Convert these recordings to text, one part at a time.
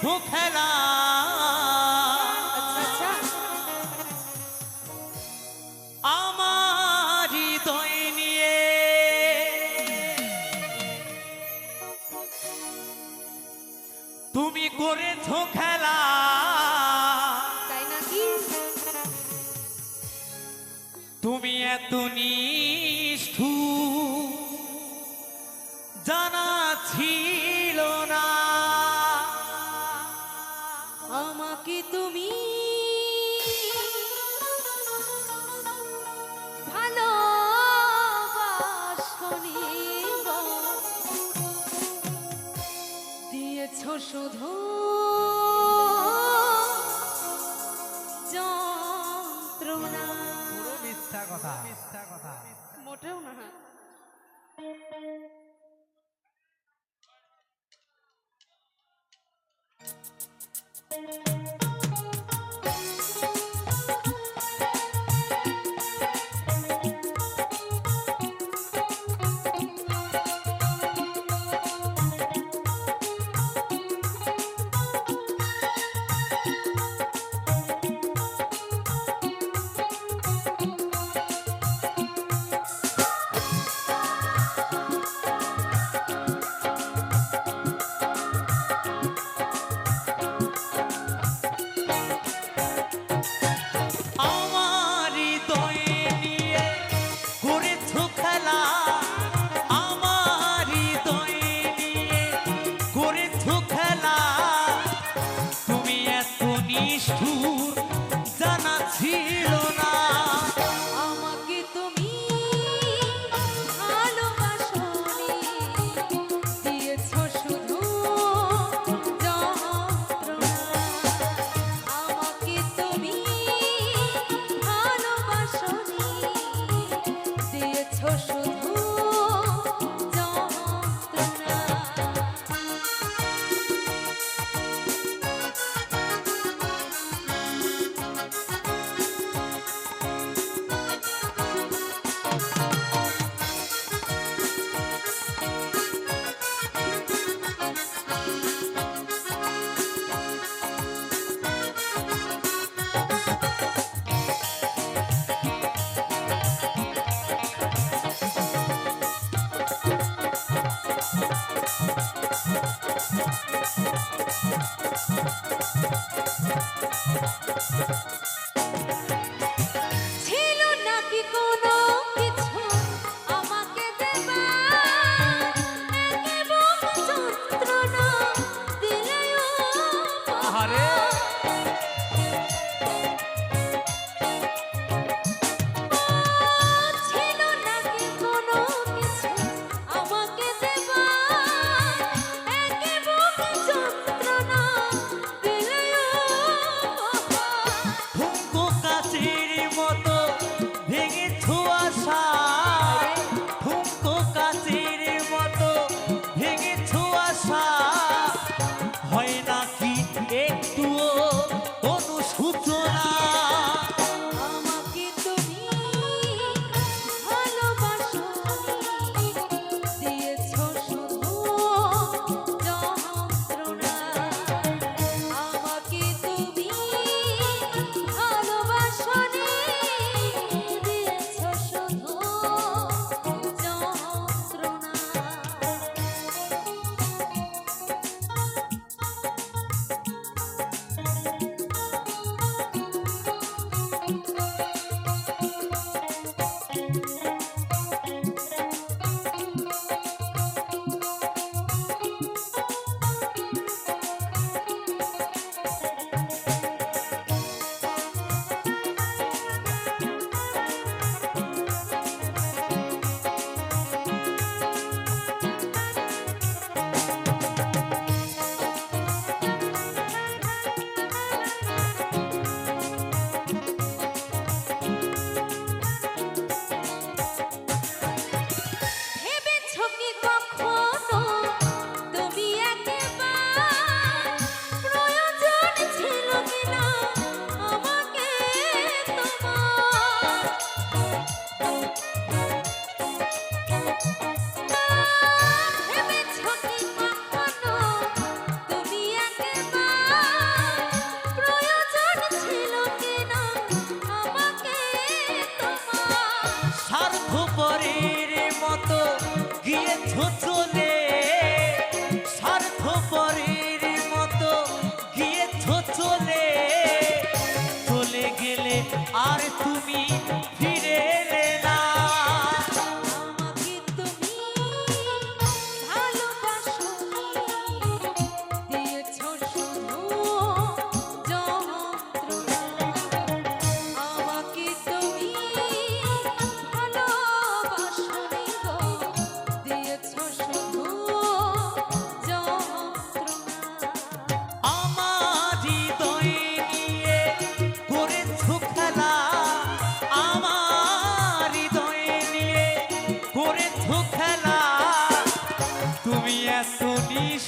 কিছু খেলা। আচ্ছা, আচ্ছা। তুমি করেছ খেলা। তুমি এত নিষ্ঠু জানা Ooh. ঝড়ের মতো গিয়ে ছোট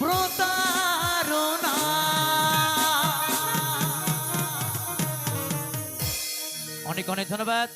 প্রতারণা। অনেক অনেক ধন্যবাদ।